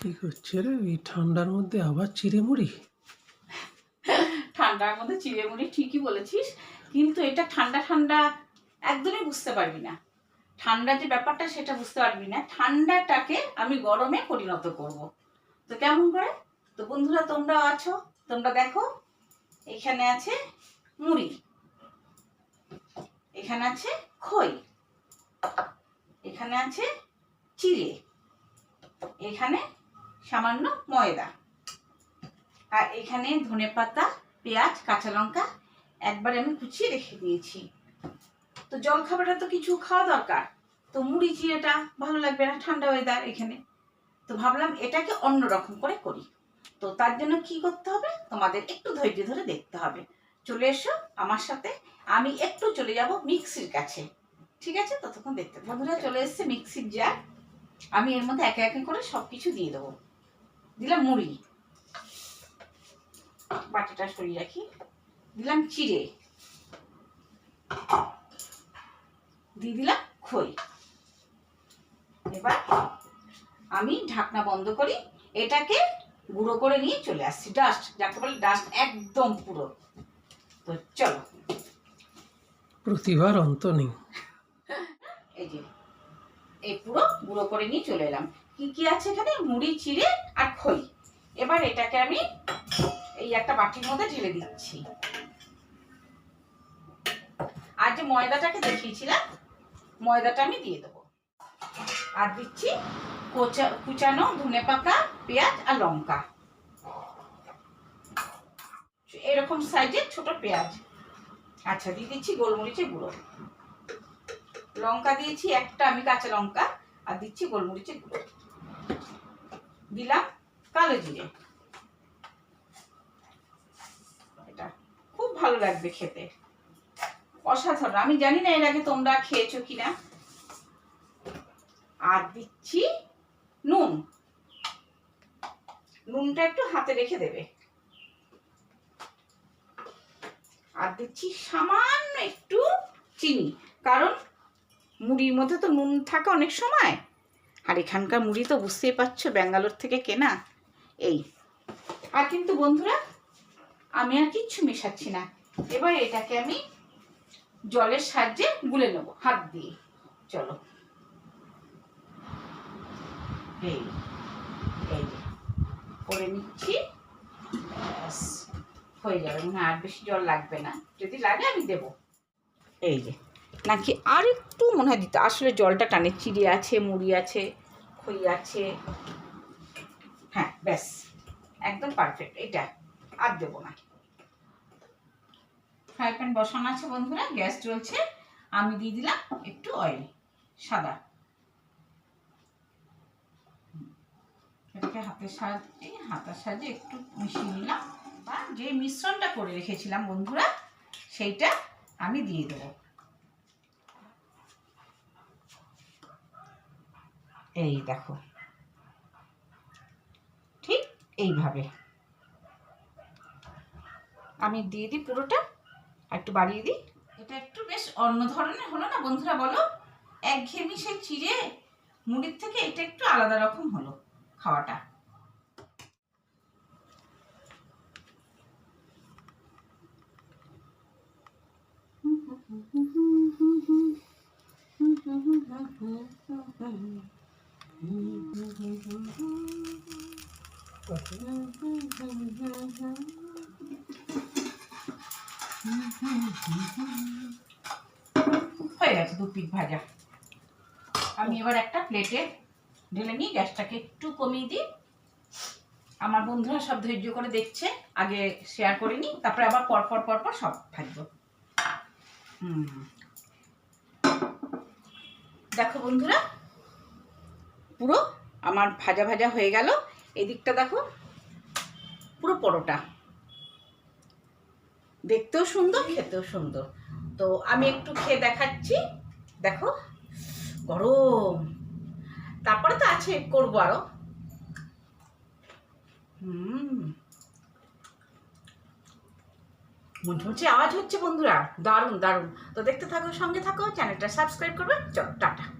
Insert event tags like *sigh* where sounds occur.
কি করছে রে? এই ঠান্ডার মধ্যে আবার চিড়ে মুড়ি ঠান্ডার মধ্যে চিড়ে মুড়ি ঠিকই বলেছিস, কিন্তু এটা ঠান্ডা ঠান্ডা একদমই বুঝতে পারবি না। ঠান্ডা যে ব্যাপারটা, সেটা বুঝতে পারবি না। ঠান্ডাটাকে আমি গরমে পরিণত করব। তো কেমন করে? তো বন্ধুরা, তোমরা আছো, তোমরা দেখো, এখানে আছে মুড়ি, এখানে আছে খই, এখানে আছে চিড়ে, এখানে সামান্য ময়দা। আর এখানে ধনে পাতা, পেঁয়াজ, কাঁচা লঙ্কা একবার আমি কুচিয়ে রেখে দিয়েছি। তো জল খাবারটা তো কিছু খাওয়া দরকার। তো মুড়ি চিড়েটা ভালো লাগবে না, ঠান্ডা ওয়েদার এখানে। তো ভাবলাম এটাকে অন্য রকম করে করি। তো তার জন্য কি করতে হবে? তোমাদের একটু ধৈর্য ধরে দেখতে হবে। চলে এসো আমার সাথে। আমি একটু চলে যাব মিক্সির কাছে। ঠিক আছে? ততক্ষণ দেখতে। বন্ধুরা চলে এসছে মিক্সির জার আমি এর মধ্যে একে একে করে সব কিছু দিয়ে দেবো। দিলাম মুড়ি। বাটিটা সরিয়ে রাখি। দিলাম চিড়ে। দিয়ে দিলাম খই। এবার আমি ঢাকনা বন্ধ করি এটাকে গুঁড়ো করে নিয়ে চলে আসছি। ডাস্ট যাকে বলে ডাস্ট একদম পুরো। তো চলো। প্রতিভার অন্ত নেই। এই যে এই পুরো গুঁড়ো করে নিয়ে চলে এলাম। কি কি আছে এখানে? মুড়ি চিড়ে আর খই এবার এটাকে আমি এই একটা বাটির মধ্যে ঢেলে দিচ্ছি। আর যে ময়দাটাকে দেখিয়েছিলাম, ময়দাটা আমি দিয়ে দেবো। আর দিচ্ছি কোচা, কুচানো ধনে পাতা, পেঁয়াজ আর লঙ্কা। এরকম সাইজের ছোট পেঁয়াজ। আচ্ছা দিয়ে দিচ্ছি গোলমরিচের গুঁড়ো। লঙ্কা দিয়েছি একটা, আমি কাঁচা লঙ্কা, আর দিচ্ছি গোলমরিচের গুঁড়ো। দিলাম কালো জিরে। এটা খুব ভালো লাগবে খেতে। অসাধারণ। আমি জানি না এর আগে তোমরা খেয়েছো কিনা। আর দিচ্ছি নুন। নুনটা একটু হাতে রেখে দেবে। আর দিচ্ছি সামান্য একটু চিনি। কারণ মুড়ির মধ্যে তো নুন থাকে অনেক সময়। আর এখানকার মুড়ি তো বুঝতেই পারছ, ব্যাঙ্গালোর থেকে কেনা। এই। আর কিন্তু বন্ধুরা, আমি আর কিচ্ছু মেশাচ্ছি না। এবার এটাকে আমি জলের সাহায্যে গুলে নেব, হাত দিয়ে। চলো। এই এই করে নিচ্ছি। ব্যাস, হয়ে যাবে মনে আর বেশি জল লাগবে না। যদি লাগে আমি দেবো। এই যে, নাকি আর একটু মনে হয় দিতে আসলে জলটা টানে। চিড়ে আছে, মুড়ি আছে, খই আছে। ব্যাস, একদম পারফেক্ট এটা আর দেবো না। ফ্রাই প্যান বসানো আছে বন্ধুরা, গ্যাস চলছে আমি দিয়ে দিলাম একটু অয়েল সাদা। হাতের সাহায্যে হাতের সাহায্যে একটু মিশিয়ে নিলাম, বা যে মিশ্রণটা করে রেখেছিলাম বন্ধুরা, সেইটা আমি দিয়ে দেবো। এই দেখো। এইভাবে। আমি দিয়ে দিই পুরোটা আর একটু বাড়িয়ে দিই। এটা একটু বেশ অন্য ধরনের হলো না বন্ধুরা বলো? একঘেয়েমি সেই চিড়ে মুড়ির থেকে এটা একটু আলাদা রকম হলো খাওয়াটা। *laughs* হয়ে গেছে দু পিঠ ভাজা। আমি এবার একটা প্লেটে ঢেলে নিই, গ্যাসটাকে একটু কমিয়ে দিই। আমার বন্ধুরা সব ধৈর্য করে দেখছে, আগে শেয়ার করে নিই, তারপরে আবার পরপর পরপর সব ভাজবো। দেখো বন্ধুরা, পুরো আমার ভাজা ভাজা হয়ে গেল। এদিকটা দেখো, পুরো পরোটা। দেখতেও সুন্দর, খেতেও সুন্দর। তো আমি একটু খেয়ে দেখাচ্ছি। দেখো, গরম। তারপরে তো আছে, করব আরও। হুম। আওয়াজ হচ্ছে বন্ধুরা। দারুণ দারুণ। তো দেখতে থাকো, সঙ্গে থাকো, চ্যানেলটা সাবস্ক্রাইব করবে। চলো, টাটা।